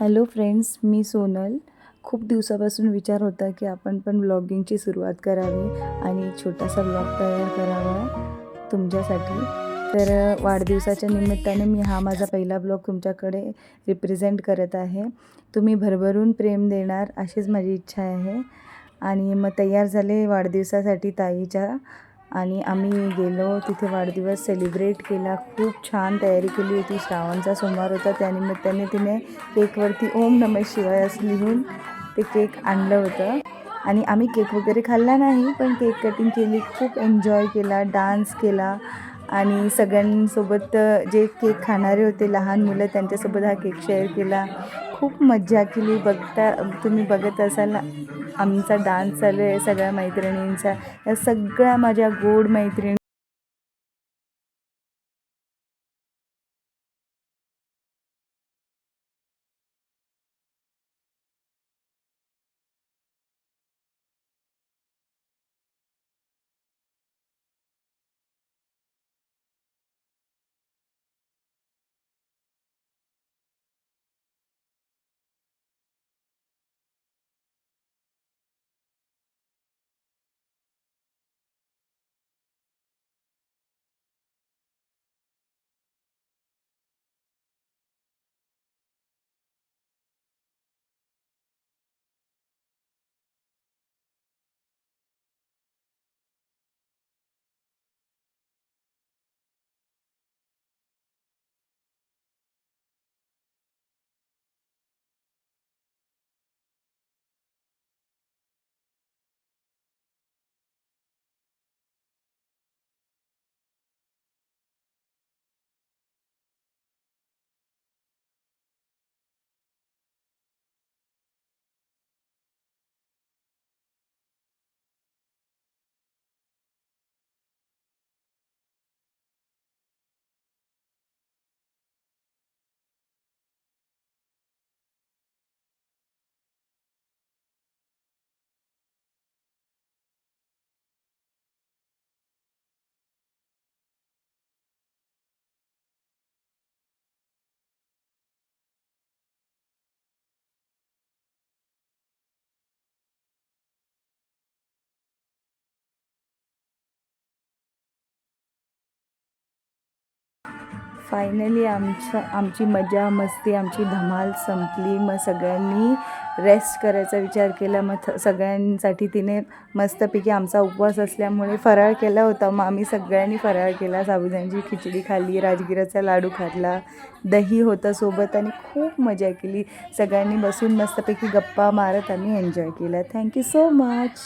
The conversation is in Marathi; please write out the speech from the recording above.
हॅलो फ्रेंड्स मी सोनल. खूप दिवसापासून विचार होता की आपण पण ब्लॉगिंगची सुरुवात करावी आणि एक छोटासा ब्लॉग तयार करावा तुमच्यासाठी. तर वाढदिवसाच्या निमित्ताने मी हा माझा पहिला ब्लॉग तुमच्याकडे रिप्रेझेंट करत आहे. तुम्ही भरभरून प्रेम देणार अशीच माझी इच्छा आहे. आणि मग तयार झाले वाढदिवसासाठी ताईच्या आणि आम्ही गेलो तिथे वाढदिवस सेलिब्रेट केला. खूप छान तयारी केली होती. श्रावणचा सोमवार होता. त्यानिमित्ताने तिने केकवरती ओम नमः शिवाय असं लिहून ते केक आणलं होतं. आणि आम्ही केक वगैरे खाल्ला नाही पण केक कटिंग केली. खूप एन्जॉय केला डान्स केला. आणि सगळ्यांसोबत जे केक खाणारे होते लहान मुलं त्यांच्यासोबत हा केक शेअर केला. खूप मज्जा केली. बघता तुम्ही बघत असाल आमचा डान्स चालू आहे सगळ्या मैत्रिणींचा. या सगळ्या माझ्या गोड मैत्रिणी फायनली आमचं आमची मजा मस्ती आमची धमाल संपली. मग सगळ्यांनी रेस्ट करायचा विचार केला. मग सगळ्यांसाठी तिने मस्तपैकी आमचा उपवास असल्यामुळे फराळ केला होता. मग आम्ही सगळ्यांनी फराळ केला. साबुदाण्याची खिचडी खाल्ली राजगिराचा लाडू खाल्ला दही होतं सोबत आणि खूप मजा केली. सगळ्यांनी बसून मस्तपैकी गप्पा मारत आम्ही एन्जॉय केला. Thank you so much